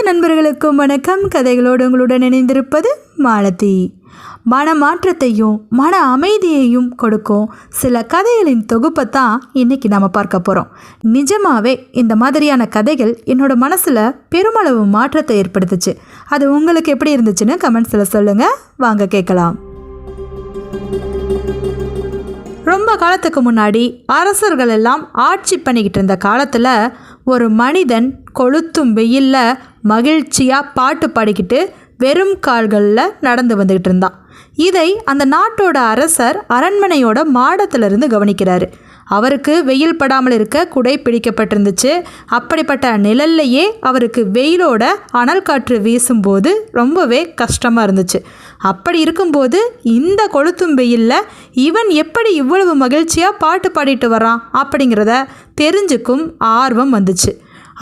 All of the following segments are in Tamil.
அனைத்து நண்பர்களுக்கும் வணக்கம். கதைகளோடு உங்களுடன் இணைந்திருப்பது மாலதி. மன மாற்றத்தையும் மன அமைதியையும் கொடுக்கும் சில கதைகளின் தொகுப்பை தான் இன்னைக்கு நாம் பார்க்க போகிறோம் நிஜமாகவே இந்த மாதிரியான கதைகள் என்னோட மனசில் பெருமளவு மாற்றத்தை ஏற்படுத்துச்சு. அது உங்களுக்கு எப்படி இருந்துச்சுன்னு கமெண்ட்ஸில் சொல்லுங்கள் வாங்க கேட்கலாம். ரொம்ப காலத்துக்கு முன்னாடி அரசர்கள் எல்லாம் ஆட்சி பண்ணிக்கிட்டு இருந்த காலத்தில் ஒரு மனிதன் கொளுத்தும் வெயிலில் மகிழ்ச்சியாக பாட்டு பாடிக்கிட்டு வெறும் கால்களில் நடந்து வந்துக்கிட்டு இருந்தான். இதை அந்த நாட்டோட அரசர் அரண்மனையோட மாடத்திலிருந்து கவனிக்கிறாரு. அவருக்கு வெயில் படாமல் இருக்க குடை பிடிக்கப்பட்டிருந்துச்சு. அப்படிப்பட்ட நிழல்லையே அவருக்கு வெயிலோட அனல் காற்று வீசும்போது ரொம்பவே கஷ்டமாக இருந்துச்சு. அப்படி இருக்கும்போது இந்த கொளுத்தும் வெயிலில் இவன் எப்படி இவ்வளவு மகிழ்ச்சியாக பாட்டு பாடிட்டு வரான் அப்படிங்கிறத தெரிஞ்சுக்கும் ஆர்வம் வந்துச்சு.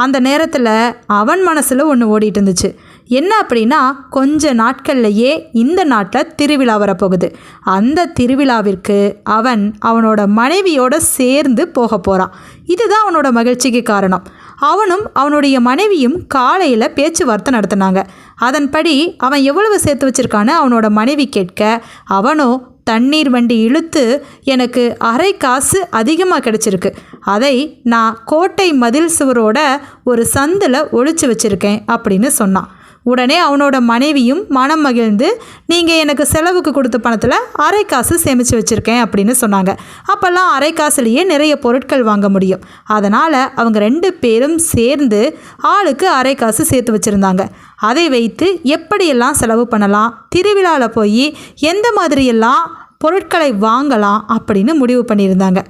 அந்த நேரத்தில் அவன் மனசில் ஒன்று ஓடிட்டு இருந்துச்சு. என்ன அப்படின்னா கொஞ்ச நாட்கள்லையே இந்த நாட்டில் திருவிழா வரப்போகுது. அந்த திருவிழாவிற்கு அவன் அவனோட மனைவியோட சேர்ந்து போக போகிறான் இதுதான் அவனோட மகிழ்ச்சிக்கு காரணம். அவனும் அவனுடைய மனைவியும் காலையில் பேச்சுவார்த்தை நடத்தினாங்க. அதன்படி அவன் எவ்வளவு சேர்த்து வச்சிருக்கான்னு அவனோட மனைவி கேட்க அவனோ தண்ணீர் வண்டி இழுத்து எனக்கு அரை காசு அதிகமாக கிடச்சிருக்கு. அதை நான் கோட்டை மதில் சுவரோட ஒரு சந்தில் ஒழிச்சு வச்சுருக்கேன் அப்படின்னு சொன்னான். உடனே அவனோட மனைவியும் மனம் மகிழ்ந்து நீங்கள் எனக்கு செலவுக்கு கொடுத்த பணத்தில் அரை காசு சேமித்து வச்சுருக்கேன் அப்படின்னு சொன்னாங்க. அப்போல்லாம் அரை காசுலேயே நிறைய பொருட்கள் வாங்க முடியும். அதனால் அவங்க ரெண்டு பேரும் சேர்ந்து ஆளுக்கு அரை காசு சேர்த்து வச்சுருந்தாங்க. அதை வைத்து எப்படியெல்லாம் செலவு பண்ணலாம் திருவிழாவில் போய் எந்த மாதிரியெல்லாம் பொருட்களை வாங்கலாம் அப்படின்னு முடிவு பண்ணியிருந்தாங்க.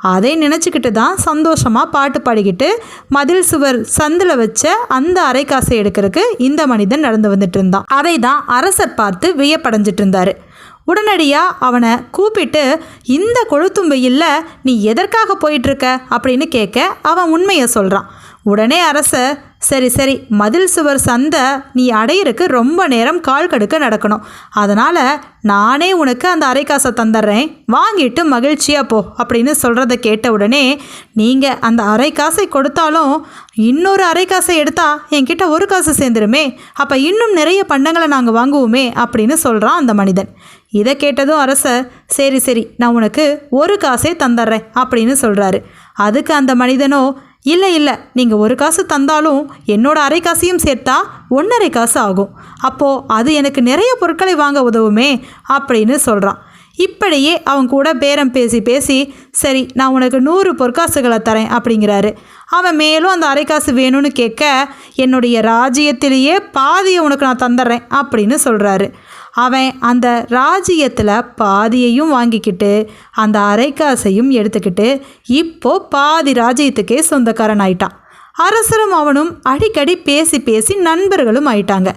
அதை நினச்சிக்கிட்டு தான் சந்தோஷமாக பாட்டு பாடிக்கிட்டு மதில் சுவர் சந்தில் வச்ச அந்த அரைக்காசை எடுக்கிறதுக்கு இந்த மனிதன் நடந்து வந்துட்டு இருந்தான். அதை தான் அரசர் பார்த்து வியப்படைஞ்சிட்டு இருந்தார். உடனடியாக அவனை கூப்பிட்டு இந்த கொழுத்தும் வெயிலில் நீ எதற்காக போயிட்டுருக்க அப்படின்னு கேட்க அவன் உண்மையை சொல்கிறான் உடனே அரசர் சரி சரி மதில் சுவர் சந்தை நீ அடையிறக்கு ரொம்ப நேரம் கால் கடுக்க நடக்கணும். அதனால் நானே உனக்கு அந்த அரைக்காசை தந்துடுறேன் வாங்கிட்டு மகிழ்ச்சியாக போ அப்படின்னு சொல்கிறத கேட்ட உடனே நீங்கள் அந்த அரைக்காசை கொடுத்தாலும் இன்னொரு அரைக்காசை எடுத்தா என்கிட்ட ஒரு காசு சேர்ந்துருமே. அப்போ இன்னும் நிறைய பண்டங்களை நாங்கள் வாங்குவோமே அப்படின்னு சொல்கிறான் அந்த மனிதன். இதை கேட்டதும் அரசர் சரி சரி நான் உனக்கு ஒரு காசே தந்துடுறேன் அப்படின்னு சொல்கிறாரு அதுக்கு அந்த மனிதனோ இல்லை இல்லை. நீங்கள் ஒரு காசு தந்தாலும் என்னோட அரை காசையும் சேர்த்தா ஒன்றரை காசு ஆகும். அப்போது அது எனக்கு நிறைய பொருட்களை வாங்க உதவுமே அப்படின்னு சொல்கிறான் இப்படியே அவன் கூட பேரம் பேசி பேசி சரி நான் உனக்கு நூறு பொற்காசுகளை தரேன் அப்படிங்கிறாரு. அவன் மேலும் அந்த அரைக்காசு வேணும்னு கேட்க என்னுடைய ராஜ்யத்திலேயே பாதியை உனக்கு நான் தந்துடுறேன் அப்படின்னு சொல்கிறாரு அவன் அந்த ராஜ்யத்தில் பாதியையும் வாங்கிக்கிட்டு அந்த அரைக்காசையும் எடுத்துக்கிட்டு இப்போ பாதி ராஜ்யத்துக்கே சொந்தக்காரன் ஆயிட்டான் அரசரும் அவனும் அடிக்கடி பேசி பேசி நண்பர்களும் ஆயிட்டாங்க.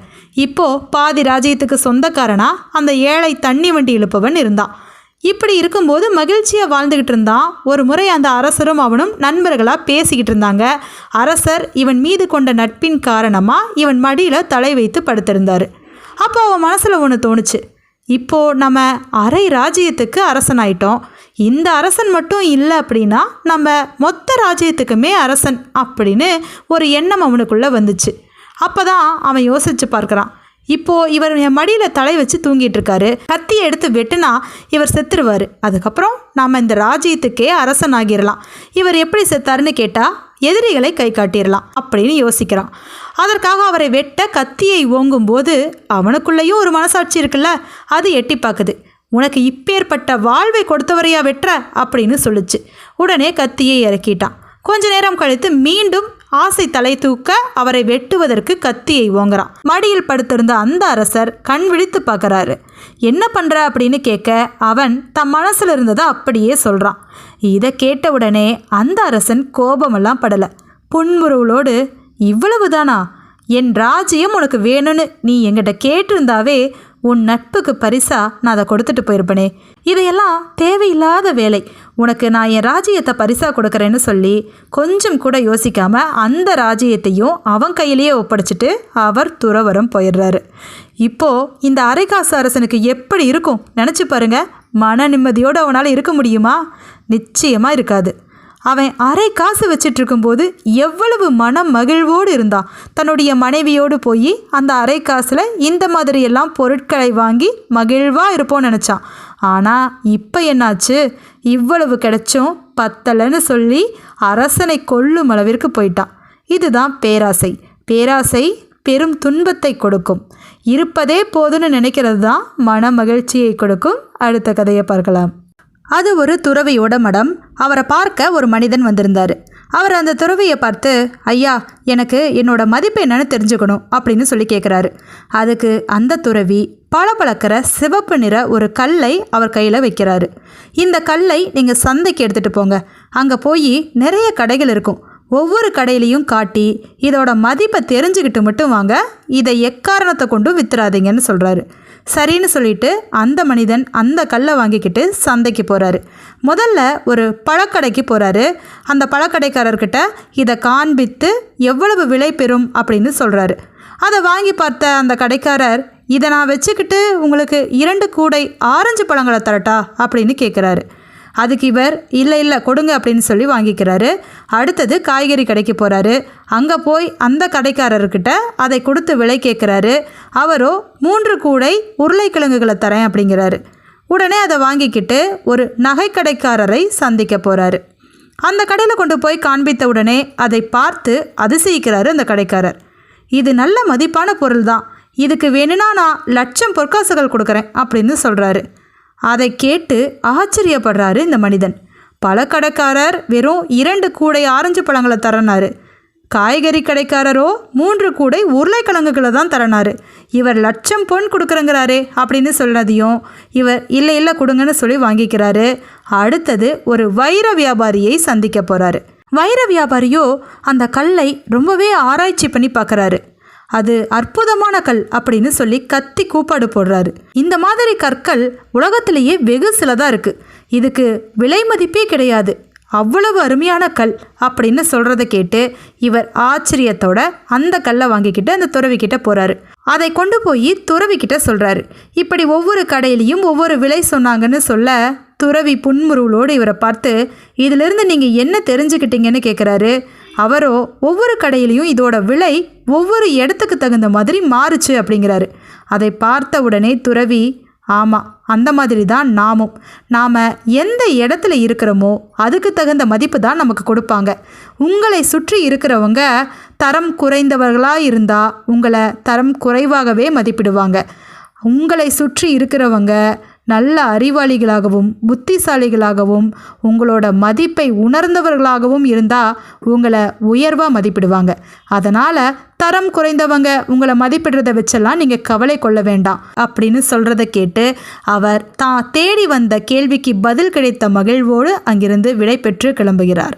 இப்போ பாதி ராஜ்யத்துக்கு சொந்தக்காரனா அந்த ஏழை தண்ணி வண்டி இழுப்பவன் இருந்தான். இப்படி இருக்கும்போது மகிழ்ச்சியாக வாழ்ந்துக்கிட்டு இருந்தான். ஒரு முறை அந்த அரசரும் அவனும் நண்பர்களாக பேசிக்கிட்டு இருந்தாங்க. அரசர் இவன் மீது கொண்ட நட்பின் காரணமாக இவன் மடியில் தலை வைத்து படுத்திருந்தார். அப்போ அவன் மனசில் ஒன்று தோணுச்சு. இப்போது நம்ம அரை ராஜ்யத்துக்கு அரசனாயிட்டோம். இந்த அரசன் மட்டும் இல்லை அப்படின்னா நம்ம மொத்த ராஜ்யத்துக்குமே அரசன் அப்படின்னு ஒரு எண்ணம் அவனுக்குள்ளே வந்துச்சு. அப்போ தான் அவன் யோசித்து பார்க்குறான். இப்போது இவர் என் மடியில் தலை வச்சு தூங்கிட்டு இருக்காரு. கத்தியை எடுத்து வெட்டுனா இவர் செத்துருவார். அதுக்கப்புறம் நாம் இந்த ராஜ்யத்துக்கே அரசன் ஆகிடலாம் இவர் எப்படி செத்தாருன்னு கேட்டால் எதிரிகளை கை காட்டிடலாம் அப்படின்னு யோசிக்கிறான். அதற்காக அவரை வெட்ட கத்தியை ஓங்கும்போது அவனுக்குள்ளேயும் ஒரு மனசாட்சி இருக்குல்ல அது எட்டி பார்க்குது உனக்கு இப்பேற்பட்ட வாழ்வை கொடுத்தவரையா வெட்டுற? அப்படின்னு சொல்லுச்சு. உடனே கத்தியை இறக்கிட்டான். கொஞ்ச நேரம் கழித்து மீண்டும் ஆசை தலை தூக்க அவரை வெட்டுவதற்கு கத்தியை ஓங்குறான். மடியில் படுத்திருந்த அந்த அரசர் கண் விழித்து பார்க்குறாரு. என்ன பண்ற? அப்படின்னு கேட்க அவன் தம் மனசில் இருந்ததை அப்படியே சொல்றான். இதை கேட்ட உடனே அந்த அரசன் கோபமெல்லாம் படலை. புன்முருவலோடு இவ்வளவுதானா? என் ராஜ்யம் உனக்கு வேணும்னு நீ எங்கிட்ட கேட்டிருந்தாவே உன் நட்புக்கு பரிசா நான் அதை கொடுத்துட்டு போயிருப்பனே. இதையெல்லாம் தேவையில்லாத வேலை. உனக்கு நான் என் ராஜ்யத்தை பரிசா கொடுக்குறேன்னு சொல்லி கொஞ்சம் கூட யோசிக்காம அந்த ராஜ்யத்தையும் அவன் கையிலேயே ஒப்படைச்சிட்டு அவர் துறவரம் போயிடுறாரு. இப்போ இந்த அரைக்காசு அரசனுக்கு எப்படி இருக்கும்? நினச்சி பாருங்க. மன நிம்மதியோடு அவனால் இருக்க முடியுமா? நிச்சயமாக இருக்காது. அவன் அரை காசு வச்சிட்டு இருக்கும்போது எவ்வளவு மனம் மகிழ்வோடு இருந்தான். தன்னுடைய மனைவியோடு போய் அந்த அரை காசில் இந்த மாதிரியெல்லாம் பொருட்களை வாங்கி மகிழ்வாக இருப்போம்னு நினச்சான். ஆனால் இப்போ என்னாச்சு? இவ்வளவு கிடைச்சும் பத்தலைன்னு சொல்லி அரசனை கொல்லும் அளவிற்கு போயிட்டான். இதுதான் பேராசை. பேராசை பெரும் துன்பத்தை கொடுக்கும். இருப்பதே போதும்னு நினைக்கிறது தான் மன மகிழ்ச்சியை கொடுக்கும். அடுத்த கதையை பார்க்கலாம். அது ஒரு துறவியோட மடம். அவரை பார்க்க ஒரு மனிதன் வந்திருந்தார். அவர் அந்த துறவியை பார்த்து ஐயா எனக்கு என்னோட மதிப்பு என்னன்னு தெரிஞ்சுக்கணும் அப்படின்னு சொல்லி கேட்குறாரு அதுக்கு அந்த துறவி பளபளக்கிற சிவப்பு நிற ஒரு கல்லை அவர் கையில் வைக்கிறாரு. இந்த கல்லை நீங்கள் சந்தைக்கு எடுத்துகிட்டு போங்க. அங்கே போய் நிறைய கடைகள் இருக்கும். ஒவ்வொரு கடையிலையும் காட்டி இதோட மதிப்பை தெரிஞ்சுக்கிட்டு மட்டும் வாங்க. இதை எக்காரணத்தை கொண்டும் வித்துறாதீங்கன்னு சொல்கிறாரு சரின்னு சொல்லிட்டு அந்த மனிதன் அந்த கல்லை வாங்கிக்கிட்டு சந்தைக்கு போகிறாரு முதல்ல ஒரு பழக்கடைக்கு போகிறாரு அந்த பழக்கடைக்காரர்கிட்ட இதை காண்பித்து எவ்வளவு விலை பெறும் அப்படின்னு சொல்கிறாரு அதை வாங்கி பார்த்த அந்த கடைக்காரர் இதை நான் வச்சுக்கிட்டு உங்களுக்கு இரண்டு கூடை ஆரஞ்சு பழங்களை தரட்டா? அப்படின்னு கேட்குறாரு அதுக்கு இவர் இல்லை இல்லை கொடுங்க அப்படின்னு சொல்லி வாங்கிக்கிறாரு. அடுத்தது காய்கறி கடைக்கு போகிறாரு அங்கே போய் அந்த கடைக்காரர்கிட்ட அதை கொடுத்து விலை கேட்குறாரு அவரோ மூன்று கூடை உருளைக்கிழங்குகளை தரேன் அப்படிங்கிறாரு. உடனே அதை வாங்கிக்கிட்டு ஒரு நகைக்கடைக்காரரை சந்திக்க போகிறாரு அந்த கடையில் கொண்டு போய் காண்பித்த உடனே அதை பார்த்து அதிசயிக்கிறாரு அந்த கடைக்காரர். இது நல்ல மதிப்பான பொருள் தான். இதுக்கு வேணும்னா நான் லட்சம் பொற்காசுகள் கொடுக்குறேன் அப்படின்னு சொல்கிறாரு அதை கேட்டு ஆச்சரியப்படுறாரு இந்த மனிதன். பழக்கடைக்காரர் வெறும் இரண்டு கூடை ஆரஞ்சு பழங்களை தரனாரு. காய்கறி கடைக்காரரோ மூன்று கூடை உருளைக்கிழங்குகளை தான் தரனாரு. இவர் லட்சம் பொன் கொடுக்குறங்கிறாரே அப்படின்னு சொன்னதையும் இவர் இல்லை இல்லை கொடுங்கன்னு சொல்லி வாங்கிக்கிறாரு. அடுத்தது ஒரு வைர வியாபாரியை சந்திக்க போகிறாரு வைர வியாபாரியோ அந்த கல்லை ரொம்பவே ஆராய்ச்சி பண்ணி பார்க்குறாரு. அது அற்புதமான கல் அப்படின்னு சொல்லி கத்தி கூப்பாடு போடுறாரு. இந்த மாதிரி கற்கள் உலகத்திலேயே வெகு சிலதாக இருக்குது இதுக்கு விலை மதிப்பே கிடையாது. அவ்வளவு அருமையான கல் அப்படின்னு சொல்கிறத கேட்டு இவர் ஆச்சரியத்தோட அந்த கல்லை வாங்கிக்கிட்டு அந்த துறவிக்கிட்ட போகிறாரு அதை கொண்டு போய் துறவிக்கிட்ட சொல்கிறாரு இப்படி ஒவ்வொரு கடையிலையும் ஒவ்வொரு விலை சொன்னாங்கன்னு சொல்ல துறவி புன்முருவலோடு இவரை பார்த்து இதிலிருந்து நீங்கள் என்ன தெரிஞ்சுக்கிட்டீங்கன்னு கேட்குறாரு அவரோ ஒவ்வொரு கடையிலையும் இதோட விலை ஒவ்வொரு இடத்துக்கு தகுந்த மாதிரி மாறுச்சு அப்படிங்கிறாரு. அதை பார்த்த உடனே துறவி ஆமாம் அந்த மாதிரி தான் நாமும். நாம் எந்த இடத்துல இருக்கிறோமோ அதுக்கு தகுந்த மதிப்பு தான் நமக்கு கொடுப்பாங்க. உங்களை சுற்றி இருக்கிறவங்க தரம் குறைந்தவர்களாக இருந்தால் உங்களை தரம் குறைவாகவே மதிப்பிடுவாங்க. உங்களை சுற்றி இருக்கிறவங்க நல்ல அறிவாளிகளாகவும் புத்திசாலிகளாகவும் உங்களோட மதிப்பை உணர்ந்தவர்களாகவும் இருந்தால் உங்களை உயர்வாக மதிப்பிடுவாங்க. அதனால் தரம் குறைந்தவங்க உங்களை மதிப்பிடுறத வச்செல்லாம் நீங்கள் கவலை கொள்ள வேண்டாம் அப்படின்னு சொல்கிறத கேட்டு அவர் தான் தேடி வந்த கேள்விக்கு பதில் கிடைத்த மகிழ்வோடு அங்கிருந்து விடை பெற்று கிளம்புகிறார்.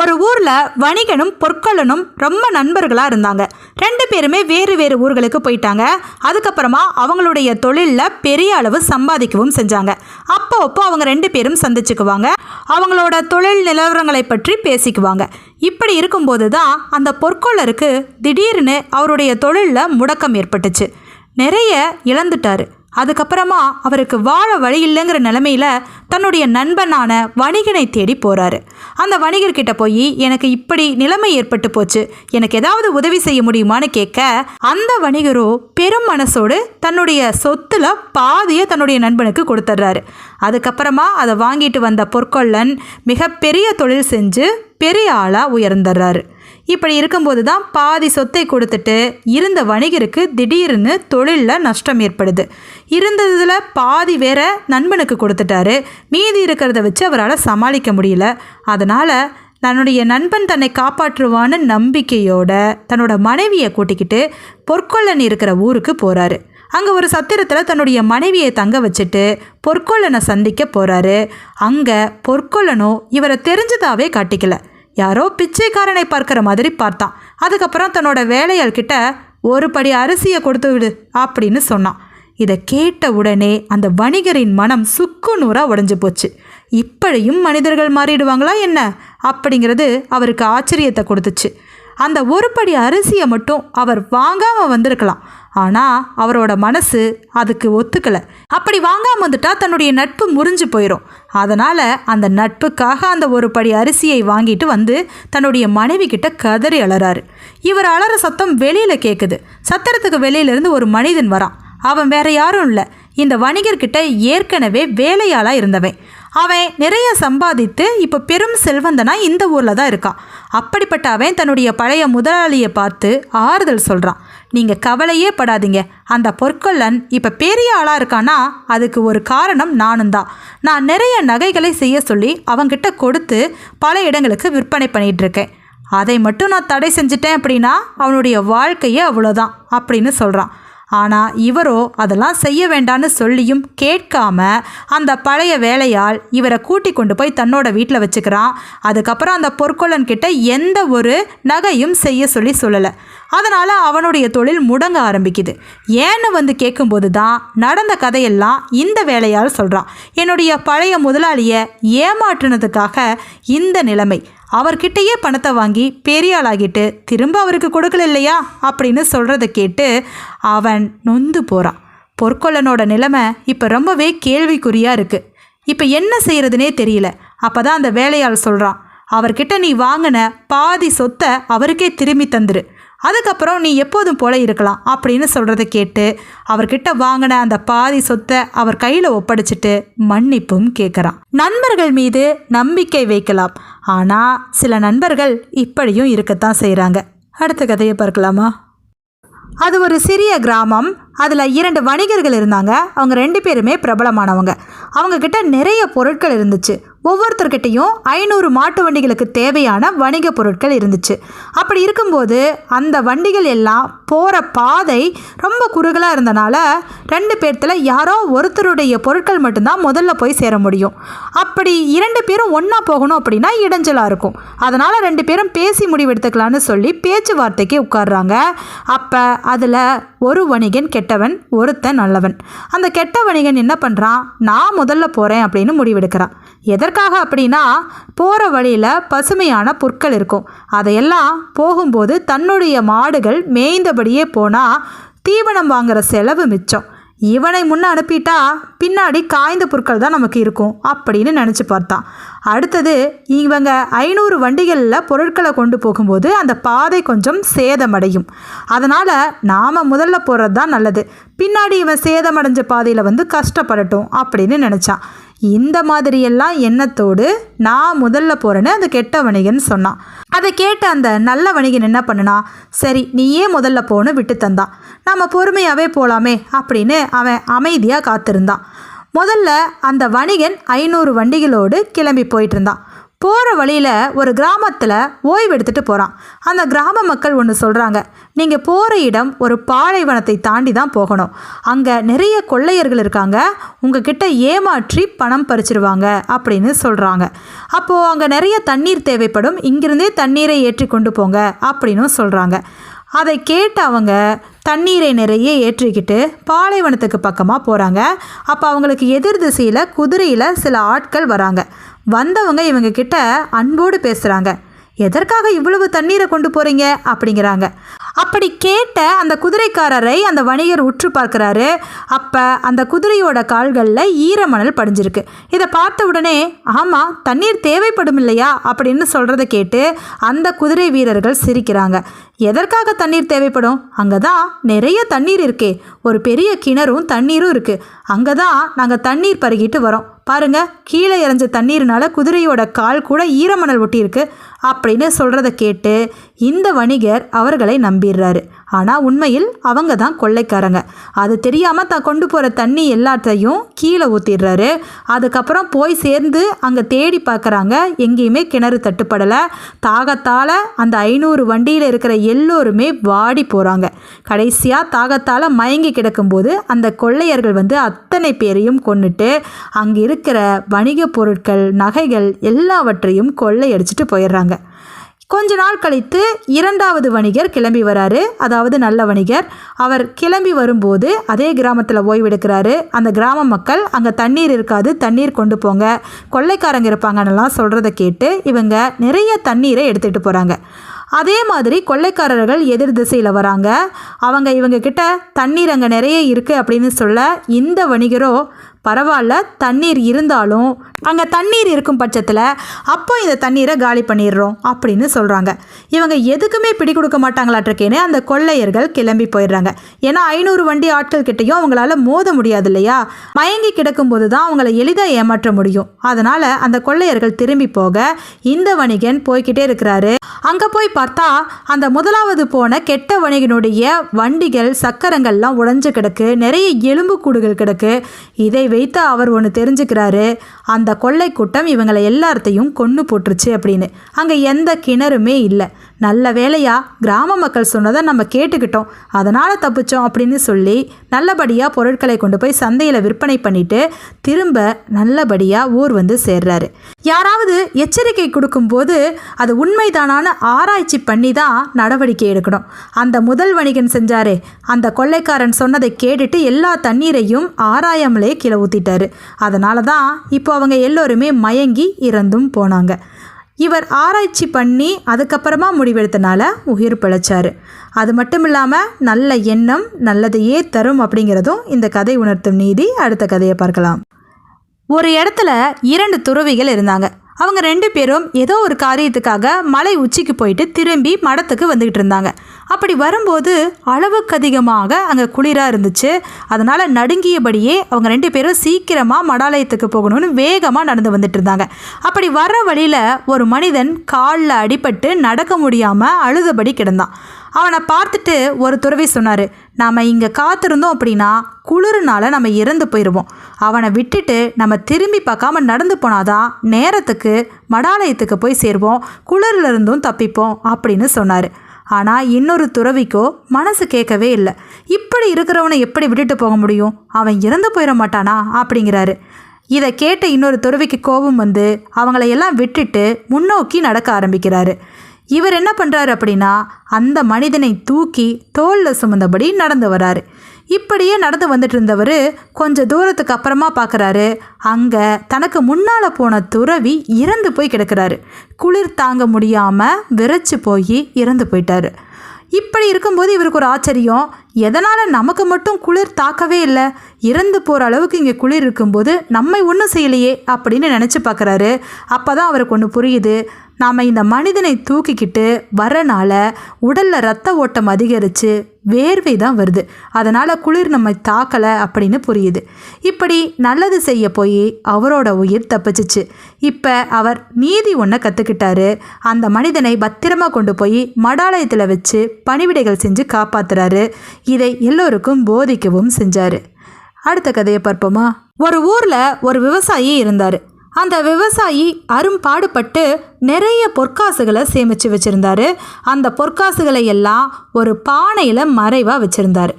ஒரு ஊரில் வணிகனும் பொற்கொள்ளனும் ரொம்ப நண்பர்களாக இருந்தாங்க. ரெண்டு பேருமே வேறு வேறு ஊர்களுக்கு போயிட்டாங்க. அதுக்கப்புறமா அவங்களுடைய தொழிலில் பெரிய அளவு சம்பாதிக்கவும் செஞ்சாங்க. அப்போ அப்போ அவங்க ரெண்டு பேரும் சந்திச்சுக்குவாங்க. அவங்களோட தொழில் நிலவரங்களை பற்றி பேசிக்குவாங்க. இப்படி இருக்கும்போது தான் அந்த பொற்கொள்ளருக்கு திடீர்னு அவருடைய தொழிலில் முடக்கம் ஏற்பட்டுச்சு. நிறைய இழந்துட்டாரு. அதுக்கப்புறமா அவருக்கு வாழ வழி இல்லைங்கிற நிலமையில தன்னுடைய நண்பனான வணிகனை தேடி போகிறாரு அந்த வணிகர்கிட்ட போய் எனக்கு இப்படி நிலைமை ஏற்பட்டு போச்சு. எனக்கு ஏதாவது உதவி செய்ய முடியுமான்னு கேட்க அந்த வணிகரோ பெரும் மனசோடு தன்னுடைய சொத்துல பாதியை தன்னுடைய நண்பனுக்கு கொடுத்துட்றாரு அதுக்கப்புறமா அதை வாங்கிட்டு வந்த பொற்கொள்ளன் மிகப்பெரிய தொழில் செஞ்சு பெரிய ஆளாக உயர்ந்துடுறாரு இப்படி இருக்கும்போது தான் பாதி சொத்தை கொடுத்துட்டு இருந்த வணிகருக்கு திடீர்னு தொழிலில் நஷ்டம் ஏற்படுது. இருந்ததில் பாதி வேற நண்பனுக்கு கொடுத்துட்டாரு. மீதி இருக்கிறத வச்சு அவரால் சமாளிக்க முடியல. அதனால் தன்னுடைய நண்பன் தன்னை காப்பாற்றுவான்னு நம்பிக்கையோட தன்னோட மனைவியை கூட்டிக்கிட்டு பொற்கொள்ளன் இருக்கிற ஊருக்கு போகிறாரு அங்கே ஒரு சத்திரத்தில் தன்னுடைய மனைவியை தங்க வச்சுட்டு பொற்கொள்ளனை சந்திக்க போகிறாரு அங்கே பொற்கொள்ளனோ இவரை தெரிஞ்சதாவே காட்டிக்கல. யாரோ பிச்சைக்காரனை பார்க்குற மாதிரி பார்த்தான். அதுக்கப்புறம் தன்னோட வேலையாள் கிட்ட ஒரு படி அரிசியை கொடுத்து விடு அப்படின்னு சொன்னான். இதை கேட்ட உடனே அந்த வணிகரின் மனம் சுக்கு நூறாக உடஞ்சி போச்சு. இப்படியும் மனிதர்கள் மாறிடுவாங்களா என்ன? அப்படிங்கிறது அவருக்கு ஆச்சரியத்தை கொடுத்துச்சு. அந்த ஒரு படி அரிசியை மட்டும் அவர் வாங்காமல் வந்திருக்கலாம். ஆனால் அவரோட மனசு அதுக்கு ஒத்துக்கலை. அப்படி வாங்காமல் வந்துட்டா தன்னுடைய நட்பு முறிஞ்சு போயிடும் அதனால் அந்த நட்புக்காக அந்த ஒரு படி அரிசியை வாங்கிட்டு வந்து தன்னுடைய மனைவி கிட்ட கதறி அலறாரு. இவர் அலற சத்தம் வெளியில் கேட்குது சத்திரத்துக்கு வெளியிலேருந்து ஒரு மனிதன் வரான். அவன் வேற யாரும் இல்லை. இந்த வணிகர்கிட்ட ஏற்கனவே வேலையாளாக இருந்தவன். அவன் நிறைய சம்பாதித்து இப்போ பெரும் செல்வந்தனா இந்த ஊரில் தான் இருக்கான் அப்படிப்பட்ட அவன் தன்னுடைய பழைய முதலாளியை பார்த்து ஆறுதல் சொல்கிறான் நீங்கள் கவலையே படாதீங்க. அந்த பொற்கொல்லன் இப்போ பெரிய ஆளாக இருக்கானா? அதுக்கு ஒரு காரணம் நானும் தான். நான் நிறைய நகைகளை செய்ய சொல்லி அவங்கிட்ட கொடுத்து பல இடங்களுக்கு விற்பனை பண்ணிகிட்ருக்கேன் அதை மட்டும் நான் தடை செஞ்சிட்டேன் அப்படின்னா அவனுடைய வாழ்க்கையே அவ்வளோதான் அப்படின்னு சொல்கிறான் ஆனால் இவரோ அதெல்லாம் செய்ய வேண்டான்னு சொல்லியும் கேட்காம அந்த பழைய வேலையால் இவரை கூட்டி கொண்டு போய் தன்னோட வீட்டில் வச்சுக்கிறான். அதுக்கப்புறம் அந்த பொற்கொள்ளன் கிட்ட எந்த ஒரு நகையும் செய்ய சொல்லி சொல்லலை. அதனால் அவனுடைய தொழில் முடங்க ஆரம்பிக்குது. ஏன்னு வந்து கேட்கும்போது தான் நடந்த கதையெல்லாம் இந்த வேலையால் சொல்கிறான் என்னுடைய பழைய முதலாளியை ஏமாற்றினதுக்காக இந்த நிலைமை. அவர்கிட்டயே பணத்தை வாங்கி பெரிய ஆளாகிட்டு திரும்ப அவருக்கு கொடுக்கல இல்லையா? அப்படின்னு சொல்கிறத கேட்டு அவன் நொந்து போகிறான் பொற்கொள்ளனோட நிலைமை இப்போ ரொம்பவே கேள்விக்குறியாக இருக்குது இப்போ என்ன செய்கிறதுனே தெரியல. அப்போ தான் அந்த வேலையாள் சொல்கிறான் அவர்கிட்ட நீ வாங்கின பாதி சொத்தை அவருக்கே திரும்பி தந்துரு. அதுக்கப்புறம் நீ எப்போதும் போல இருக்கலாம் அப்படின்னு சொல்கிறத கேட்டு அவர்கிட்ட வாங்கின அந்த பாதி சொத்தை அவர் கையில் ஒப்படைச்சிட்டு மன்னிப்பும் கேட்குறான் நண்பர்கள் மீது நம்பிக்கை வைக்கலாம். ஆனால் சில நண்பர்கள் இப்படியும் இருக்கத்தான் செய்கிறாங்க அடுத்த கதையை பார்க்கலாமா? அது ஒரு சிறிய கிராமம். அதில் இரண்டு வணிகர்கள் இருந்தாங்க. அவங்க ரெண்டு பேருமே பிரபலமானவங்க. அவங்கக்கிட்ட நிறைய பொருட்கள் இருந்துச்சு. ஒவ்வொருத்தர்கிட்டையும் ஐநூறு மாட்டு வண்டிகளுக்கு தேவையான வணிக பொருட்கள் இருந்துச்சு. அப்படி இருக்கும்போது அந்த வண்டிகள் எல்லாம் போகிற பாதை ரொம்ப குறுகலாக இருந்தனால ரெண்டு பேர்த்தில் யாரோ ஒருத்தருடைய பொருட்கள் மட்டும்தான் முதல்ல போய் சேர முடியும். அப்படி இரண்டு பேரும் ஒன்றா போகணும் அப்படின்னா இடைஞ்சலாக இருக்கும். அதனால் ரெண்டு பேரும் பேசி முடிவெடுத்துக்கலான்னு சொல்லி பேச்சுவார்த்தைக்கு உட்கார்றாங்க. அப்போ அதில் ஒரு வணிகன் கெட்டவன் ஒருத்தன் நல்லவன். அந்த கெட்ட வணிகன் என்ன பண்ணுறான் நான் முதல்ல போகிறேன் அப்படின்னு முடிவெடுக்கிறான். எதற்காக அப்படின்னா போகிற வழியில் பசுமையான புற்கள் இருக்கும். அதையெல்லாம் போகும்போது தன்னுடைய மாடுகள் மேய்ந்தபடியே போனால் தீவனம் வாங்குற செலவு மிச்சம். இவனை முன்ன அனுப்பிட்டா பின்னாடி காய்ந்த பொருட்கள் தான் நமக்கு இருக்கும் அப்படின்னு நினச்சி பார்த்தான் அடுத்தது இவங்க ஐநூறு வண்டிகளில் பொருட்களை கொண்டு போகும்போது அந்த பாதை கொஞ்சம் சேதமடையும். அதனால் நாம் முதல்ல போகிறது தான் நல்லது. பின்னாடி இவன் சேதமடைஞ்ச பாதையில் வந்து கஷ்டப்படட்டும் அப்படின்னு நினச்சான். இந்த மாதிரியெல்லாம் எண்ணத்தோடு நான் முதல்ல போகிறேன்னு அந்த கெட்ட வணிகன் சொன்னான். அதை கேட்ட அந்த நல்ல வணிகன் என்ன பண்ணுனா சரி நீயே முதல்ல போன்னு விட்டு தந்தான். நம்ம பொறுமையாகவே போகலாமே அப்படின்னு அவன் அமைதியாக காத்திருந்தான். முதல்ல அந்த வணிகன் ஐநூறு வண்டிகளோடு கிளம்பி போயிட்டு இருந்தான். போகிற வழியில் ஒரு கிராமத்தில் ஓய்வு எடுத்துகிட்டு போகிறான் அந்த கிராம மக்கள் ஒன்று சொல்கிறாங்க நீங்கள் போகிற இடம் ஒரு பாலைவனத்தை தாண்டி தான் போகணும். அங்கே நிறைய கொள்ளையர்கள் இருக்காங்க. உங்ககிட்ட ஏமாற்றி பணம் பறிச்சிருவாங்க அப்படின்னு சொல்கிறாங்க அப்போது அங்கே நிறைய தண்ணீர் தேவைப்படும். இங்கிருந்தே தண்ணீரை ஏற்றி கொண்டு போங்க அப்படின்னும் சொல்கிறாங்க அதை கேட்டு அவங்க தண்ணீரை நிறைய ஏற்றிக்கிட்டு பாலைவனத்துக்கு பக்கமாக போகிறாங்க அப்போ அவங்களுக்கு எதிர் திசையில் குதிரையில் சில ஆட்கள் வராங்க. வந்தவங்க இவங்க கிட்ட அன்போடு பேசுகிறாங்க எதற்காக இவ்வளவு தண்ணீரை கொண்டு போகிறீங்க அப்படிங்கிறாங்க. அப்படி கேட்ட அந்த குதிரைக்காரரை அந்த வணிகர் உற்று பார்க்குறாரு. அப்போ அந்த குதிரையோட கால்களில் ஈரமணல் படிஞ்சிருக்கு. இதை பார்த்த உடனே ஆமாம் தண்ணீர் தேவைப்படும் இல்லையா? அப்படின்னு சொல்கிறத கேட்டு அந்த குதிரை வீரர்கள் சிரிக்கிறாங்க. எதற்காக தண்ணீர் தேவைப்படும்? அங்கே தான் நிறைய தண்ணீர் இருக்கே. ஒரு பெரிய கிணறும் தண்ணீரும் இருக்குது அங்கே தான் நாங்கள் தண்ணீர் பருகிட்டு வரோம். பாருங்க கீழே இறஞ்ச தண்ணீர்னால குதிரையோட கால் கூட ஈரமணல் ஒட்டியிருக்கு. அப்படின்னு சொல்கிறத கேட்டு இந்த வணிகர் அவர்களை நம்பிடுறாரு. ஆனால் உண்மையில் அவங்க தான் கொள்ளைக்காரங்க. அது தெரியாமல் தான் கொண்டு போகிற தண்ணி எல்லாத்தையும் கீழே ஊற்றிடுறாரு அதுக்கப்புறம் போய் சேர்ந்து அங்கே தேடி பார்க்குறாங்க. எங்கேயுமே கிணறு தட்டுப்படலை. தாகத்தால் அந்த ஐநூறு வண்டியில் இருக்கிற எல்லோருமே வாடி போகிறாங்க கடைசியாக தாகத்தால் மயங்கி கிடக்கும்போது அந்த கொள்ளையர்கள் வந்து அத்தனை பேரையும் கொண்டுட்டு அங்கே இருக்கிற வணிக பொருட்கள் நகைகள் எல்லாவற்றையும் கொள்ளையடிச்சிட்டு போயிடுறாங்க. கொஞ்ச நாள் கழித்து இரண்டாவது வணிகர் கிளம்பி வராரு. அதாவது நல்ல வணிகர். அவர் கிளம்பி வரும்போது அதே கிராமத்தில் ஓய்வெடுக்கிறாரு அந்த கிராம மக்கள் அங்கே தண்ணீர் இருக்காது தண்ணீர் கொண்டு போங்க. கொள்ளைக்காரங்க இருப்பாங்கன்னெல்லாம் சொல்கிறத கேட்டு இவங்க நிறைய தண்ணீரை எடுத்துகிட்டு போகிறாங்க அதே மாதிரி கொள்ளைக்காரர்கள் எதிர் திசையில் வராங்க. அவங்க இவங்க கிட்ட தண்ணீர் அங்கே நிறைய இருக்குது அப்படின்னு சொல்ல இந்த வணிகரோ பரவாயில்ல தண்ணீர் இருந்தாலும் அங்கே தண்ணீர் இருக்கும் பட்சத்தில் அப்போ இந்த தண்ணீரை காலி பண்ணிடுறோம் அப்படின்னு சொல்கிறாங்க இவங்க எதுக்குமே பிடி கொடுக்க மாட்டாங்களாட்டிருக்கேன்னு அந்த கொள்ளையர்கள் கிளம்பி போயிடுறாங்க. ஏன்னா ஐநூறு வண்டி ஆட்கள் கிட்டேயும் அவங்களால மோத முடியாது இல்லையா? மயங்கி கிடக்கும்போது தான் அவங்கள எளிதாக ஏமாற்ற முடியும். அதனால் அந்த கொள்ளையர்கள் திரும்பி போக இந்த வணிகன் போய்கிட்டே இருக்கிறாரு. அங்கே போய் பார்த்தா அந்த முதலாவது போன கெட்ட வணிகனுடைய வண்டிகள் சக்கரங்கள்லாம் உடஞ்சு கிடக்கு நிறைய எலும்பு கூடுகள் கிடக்கு. இதை வைத்து அவர் ஒன்று தெரிஞ்சுக்கிறாரு. அந்த கொள்ளை கூட்டம் இவங்களை எல்லாத்தையும் கொன்று போட்டுருச்சு அப்படின்னு. அங்கே எந்த கிணறுமே இல்லை. நல்ல வேலையா? கிராம மக்கள் சொன்னதை நம்ம கேட்டுக்கிட்டோம். அதனால் தப்பிச்சோம் அப்படின்னு சொல்லி நல்லபடியாக பொருட்களை கொண்டு போய் சந்தையில் விற்பனை பண்ணிட்டு திரும்ப நல்லபடியாக ஊர் வந்து சேர்றாரு. யாராவது எச்சரிக்கை கொடுக்கும்போது அது உண்மைதானான ஆராய்ச்சி பண்ணி தான் நடவடிக்கை எடுக்கணும். அந்த முதல் வணிகன் செஞ்சாரே அந்த கொள்ளைக்காரன் சொன்னதை கேட்டுட்டு எல்லா தண்ணீரையும் ஆராயாமலே கீழே ஊற்றிட்டாரு அதனால தான் இப்போ அவங்க எல்லோருமே மயங்கி இறந்தும் போனாங்க. இவர் ஆராய்ச்சி பண்ணி அதுக்கப்புறமா முடிவெடுத்தனால உயிர் பிழைச்சார். அது மட்டும் இல்லாமல் நல்ல எண்ணம் நல்லதையே தரும் அப்படிங்கிறதும் இந்த கதை உணர்த்தும் நீதி. அடுத்த கதையை பார்க்கலாம். ஒரு இடத்துல இரண்டு துறவிகள் இருந்தாங்க. அவங்க ரெண்டு பேரும் ஏதோ ஒரு காரியத்துக்காக மலை உச்சிக்கு போயிட்டு திரும்பி மடத்துக்கு வந்துக்கிட்டு இருந்தாங்க. அப்படி வரும்போது அளவுக்கு அதிகமாக அங்கே குளிராக இருந்துச்சு. அதனால் நடுங்கியபடியே அவங்க ரெண்டு பேரும் சீக்கிரமாக மடாலயத்துக்கு போகணும்னு வேகமாக நடந்து வந்துட்டு இருந்தாங்க. அப்படி வர்ற வழியில் ஒரு மனிதன் காலில் அடிபட்டு நடக்க முடியாமல் அழுதபடி கிடந்தான். அவனை பார்த்துட்டு ஒரு துறவி சொன்னார் நாம் இங்கே காத்திருந்தோம் அப்படின்னா குளிர்னால நம்ம இறந்து போயிடுவோம் அவனை விட்டுட்டு நம்ம திரும்பி பார்க்காம நடந்து போனாதான் நேரத்துக்கு மடாலயத்துக்கு போய் சேருவோம். குளிர்ல இருந்தும் தப்பிப்போம் அப்படின்னு சொன்னார். ஆனால் இன்னொரு துறவிக்கோ மனசு கேட்கவே இல்லை. இப்படி இருக்கிறவனை எப்படி விட்டுட்டு போக முடியும்? அவன் இறந்து போயிட மாட்டானா? அப்படிங்கிறாரு. இதை கேட்ட இன்னொரு துறவிக்கு கோபம் வந்து அவங்கள எல்லாம் விட்டுட்டு முன்னோக்கி நடக்க ஆரம்பிக்கிறாரு. இவர் என்ன பண்ணுறாரு அப்படின்னா அந்த மனிதனை தூக்கி தோளில் சுமந்தபடி நடந்து வராரு. இப்படியே நடந்து வந்துட்டு இருந்தவர் கொஞ்சம் தூரத்துக்கு அப்புறமா பார்க்குறாரு அங்கே தனக்கு முன்னால் போன துறவி இறந்து போய் கிடக்கிறாரு. குளிர் தாங்க முடியாமல் விரைச்சி போய் இறந்து போயிட்டாரு. இப்படி இருக்கும்போது இவருக்கு ஒரு ஆச்சரியம். எதனால் நமக்கு மட்டும் குளிர் தாக்கவே இல்லை? இறந்து போகிற அளவுக்கு இங்கே குளிர் இருக்கும்போது நம்மை ஒன்றும் செய்யலையே அப்படின்னு நினச்சி பார்க்குறாரு அப்போ தான் அவருக்கு ஒன்று புரியுது. நாம் இந்த மனிதனை தூக்கிக்கிட்டு வரனால உடலில் ரத்த ஓட்டம் அதிகரித்து வேர்வை தான் வருது. அதனால் குளிர் நம்மை தாக்கலை அப்படின்னு புரியுது. இப்படி நல்லது செய்ய போய் அவரோட உயிர் தப்பிச்சிச்சு. இப்போ அவர் நீதி ஒன்றை கற்றுக்கிட்டாரு அந்த மனிதனை பத்திரமாக கொண்டு போய் மடாலயத்தில் வச்சு பணிவிடைகள் செஞ்சு காப்பாத்துறாரு. இதை எல்லோருக்கும் போதிக்கவும் செஞ்சார். அடுத்த கதையை பார்ப்போமா? ஒரு ஊரில் ஒரு விவசாயி இருந்தார். அந்த விவசாயி அரும்பாடுபட்டு நிறைய பொற்காசுகளை சேமித்து வச்சுருந்தாரு. அந்த பொற்காசுகளை எல்லாம் ஒரு பானையில் மறைவாக வச்சுருந்தாரு.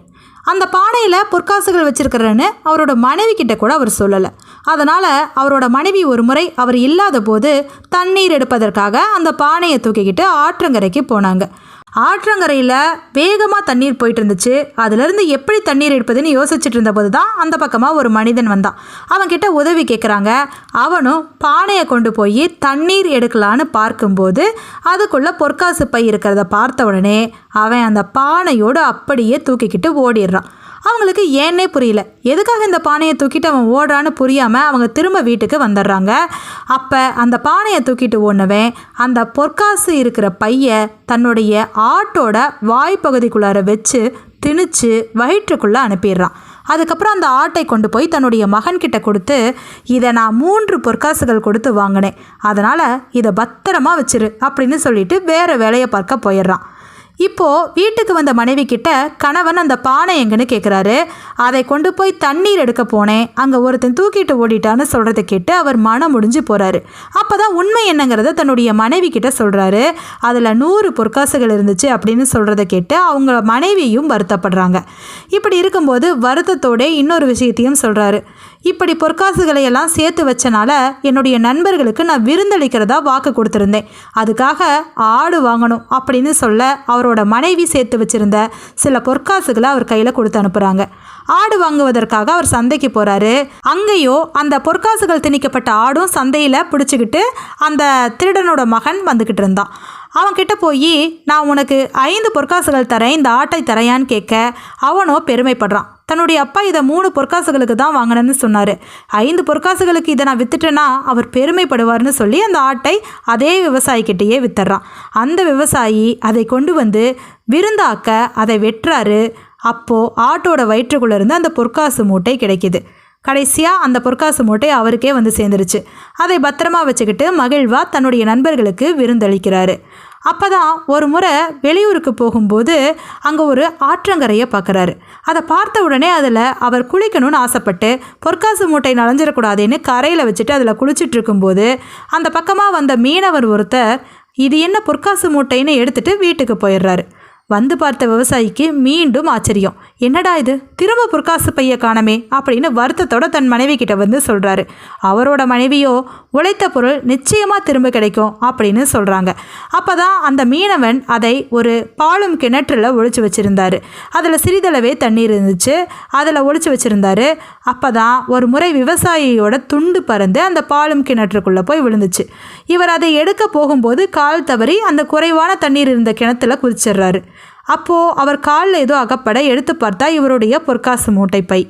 அந்த பானையில் பொற்காசுகள் வச்சுருக்கிறேன்னு அவரோட மனைவி கிட்ட கூட அவர் சொல்லலை. அதனால் அவரோட மனைவி ஒரு முறை அவர் இல்லாத போது தண்ணீர் எடுப்பதற்காக அந்த பானையை தூக்கிக்கிட்டு ஆற்றங்கரைக்கு போனாங்க. ஆற்றங்கரையில் வேகமாக தண்ணீர் போயிட்டு இருந்துச்சு அதுலேருந்து எப்படி தண்ணீர் எடுப்பதுன்னு யோசிச்சுட்டு இருந்தபோது தான் அந்த பக்கமாக ஒரு மனிதன் வந்தான். அவன்கிட்ட உதவி கேட்குறாங்க அவனும் பானையை கொண்டு போய் தண்ணீர் எடுக்கலான்னு பார்க்கும்போது அதுக்குள்ளே பொற்காசு பை இருக்கிறத பார்த்த உடனே அவன் அந்த பானையோடு அப்படியே தூக்கிக்கிட்டு ஓடிடுறான். அவங்களுக்கு ஏன்னே புரியல. எதுக்காக இந்த பானையை தூக்கிட்டு அவன் ஓடுறான்னு புரியாமல் அவங்க திரும்ப வீட்டுக்கு வந்துடுறாங்க. அப்போ அந்த பானையை தூக்கிட்டு ஓடுனவன் அந்த பொற்காசு இருக்கிற பைய தன்னுடைய ஆட்டோட வாய்ப்பகுதிக்குள்ளார வச்சு திணிச்சு வயிற்றுக்குள்ளே அனுப்பிடுறான். அதுக்கப்புறம் அந்த ஆட்டை கொண்டு போய் தன்னுடைய மகன்கிட்ட கொடுத்து இதை நான் மூன்று பொற்காசுகள் கொடுத்து வாங்கினேன். அதனால் இதை பத்திரமா வச்சிரு அப்படின்னு சொல்லிட்டு வேறு வேலையை பார்க்க போயிடுறான். இப்போது வீட்டுக்கு வந்த மனைவி கிட்ட கணவன் அந்த பானை எங்கன்னு கேட்குறாரு அதை கொண்டு போய் தண்ணீர் எடுக்க போனேன். அங்கே ஒருத்தன் தூக்கிட்டு ஓடிட்டான்னு சொல்கிறத கேட்டு அவர் மனம் முடிஞ்சு போகிறாரு அப்போ தான் உண்மை என்னங்கிறத தன்னுடைய மனைவி கிட்ட சொல்கிறாரு அதில் நூறு பொற்காசுகள் இருந்துச்சு அப்படின்னு சொல்கிறத கேட்டு அவங்க மனைவியும் வருத்தப்படுறாங்க. இப்படி இருக்கும்போது வருத்தத்தோட இன்னொரு விஷயத்தையும் சொல்கிறாரு இப்படி பொற்காசுகளை எல்லாம் சேர்த்து வச்சனால என்னுடைய நண்பர்களுக்கு நான் விருந்தளிக்கிறதா வாக்கு கொடுத்துருந்தேன். அதுக்காக ஆடு வாங்கணும் அப்படின்னு சொல்ல அவரோட மனைவி சேர்த்து வச்சிருந்த சில பொற்காசுகளை அவர் கையில் கொடுத்து அனுப்புகிறாங்க ஆடு வாங்குவதற்காக அவர் சந்தைக்கு போகிறாரு அங்கேயோ அந்த பொற்காசுகள் திணிக்கப்பட்ட ஆடும் சந்தையில் பிடிச்சிக்கிட்டு அந்த திருடனோட மகன் வந்துக்கிட்டு இருந்தான். அவன்கிட்ட போய் நான் உனக்கு ஐந்து பொற்காசுகள் தரேன் இந்த ஆட்டை தரையான்னு கேட்க அவனோ பெருமைப்படுறான். தன்னுடைய அப்பா இதை மூணு பொற்காசுகளுக்கு தான் வாங்கினேன்னு சொன்னார். ஐந்து பொற்காசுகளுக்கு இதை நான் வித்துட்டேன்னா அவர் பெருமைப்படுவார்னு சொல்லி அந்த ஆட்டை அதே விவசாயிக்கிட்டேயே வித்துறான் அந்த விவசாயி அதை கொண்டு வந்து விருந்தாக்க அதை வெட்டுறாரு. அப்போது ஆட்டோட வயிற்றுக்குள்ளேருந்து அந்த பொற்காசு மூட்டை கிடைக்கிது. கடைசியாக அந்த பொற்காசு மூட்டை அவருக்கே வந்து சேர்ந்துருச்சு. அதை பத்திரமா வச்சுக்கிட்டு மகிழ்வா தன்னுடைய நண்பர்களுக்கு விருந்தளிக்கிறாரு. அப்போ தான் ஒரு முறை வெளியூருக்கு போகும்போது அங்கே ஒரு ஆற்றங்கரையை பார்க்குறாரு அதை பார்த்த உடனே அதில் அவர் குளிக்கணும்னு ஆசைப்பட்டு பொற்காசு மூட்டை நனைஞ்சிடக்கூடாதுன்னு கரையில் வச்சுட்டு அதில் குளிச்சுட்டு இருக்கும்போது அந்த பக்கமாக வந்த மீனவர் ஒருத்தர் இது என்ன பொற்காசு மூட்டைன்னு எடுத்துகிட்டு வீட்டுக்கு போயிடுறாரு. வந்து பார்த்த விவசாயிக்கு மீண்டும் ஆச்சரியம். என்னடா இது? திரும்ப பொற்காசு பைய காணமே அப்படின்னு வருத்தத்தோட தன் மனைவி கிட்ட வந்து சொல்றாரு. அவரோட மனைவியோ உழைத்த பொருள் நிச்சயமா திரும்ப கிடைக்கும் அப்படின்னு சொல்றாங்க. அப்பதான் அந்த மீனவன் அதை ஒரு பாலும் கிணற்றுல ஒழிச்சு வச்சிருந்தாரு. அதில் சிறிதளவே தண்ணீர் இருந்துச்சு. அதில் ஒழிச்சு வச்சிருந்தாரு. அப்பதான் ஒரு முறை விவசாயியோட துண்டு பறந்து அந்த பாலும் கிணற்றுக்குள்ளே போய் விழுந்துச்சு. இவர் அதை எடுக்க போகும்போது கால் தவறி அந்த குறைவான தண்ணீர் இருந்த கிணத்துல குதிச்சிடுறாரு அப்போது அவர் காலில் ஏதோ அகப்பட எடுத்து பார்த்தா இவருடைய பொற்காசு மூட்டை பை.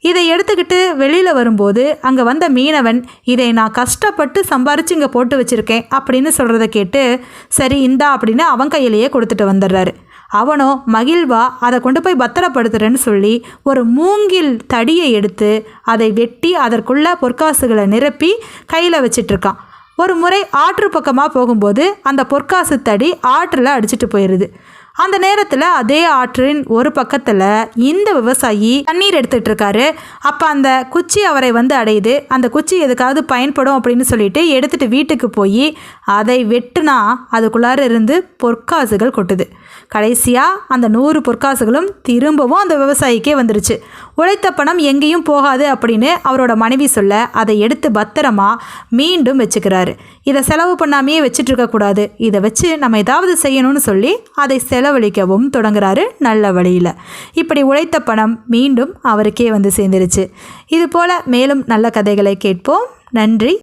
இதை எடுத்துக்கிட்டு வெளியில் வரும்போது அங்கே வந்த மீனவன் இதை நான் கஷ்டப்பட்டு சம்பாரித்து இங்கே போட்டு வச்சுருக்கேன் அப்படின்னு சொல்கிறத கேட்டு சரி இந்தா அப்படின்னு அவன் கையிலேயே கொடுத்துட்டு வந்துடுறாரு அவனோ மகிழ்வா அதை கொண்டு போய் பத்திரப்படுத்துறேன்னு சொல்லி ஒரு மூங்கில் தடியை எடுத்து அதை வெட்டி அதற்குள்ள பொற்காசுகளை நிரப்பி கையில் வச்சிட்ருக்கான் ஒரு முறை ஆற்று பக்கமாக போகும்போது அந்த பொற்காசு தடி ஆற்றில் அடிச்சிட்டு போயிடுது அந்த நேரத்தில் அதே ஆற்றின் ஒரு பக்கத்தில் இந்த விவசாயி தண்ணீர் எடுத்துகிட்டு இருக்காரு அப்போ அந்த குச்சி அவரை வந்து அடையுது. அந்த குச்சி எதுக்காவது பயன்படும் அப்படின்னு சொல்லிட்டு எடுத்துகிட்டு வீட்டுக்கு போய் அதை வெட்டுனா அதுக்குள்ளார இருந்து பொற்காசுகள் கொட்டுது. கடைசியாக அந்த நூறு பொற்காசுகளும் திரும்பவும் அந்த விவசாயிக்கே வந்துருச்சு. உழைத்த பணம் எங்கேயும் போகாது அப்படின்னு அவரோட மனைவி சொல்ல அதை எடுத்து பத்திரமா மீண்டும் வச்சுக்கிறாரு. இதை செலவு பண்ணாமையே வச்சுட்டு இருக்கக்கூடாது இதை வச்சு நம்ம ஏதாவது செய்யணும்னு சொல்லி அதை செலவழிக்கவும் தொடங்குறாரு நல்ல வழியில். இப்படி உழைத்த பணம் மீண்டும் அவருக்கே வந்து சேர்ந்துருச்சு. இது போல் மேலும் நல்ல கதைகளை கேட்போம். நன்றி.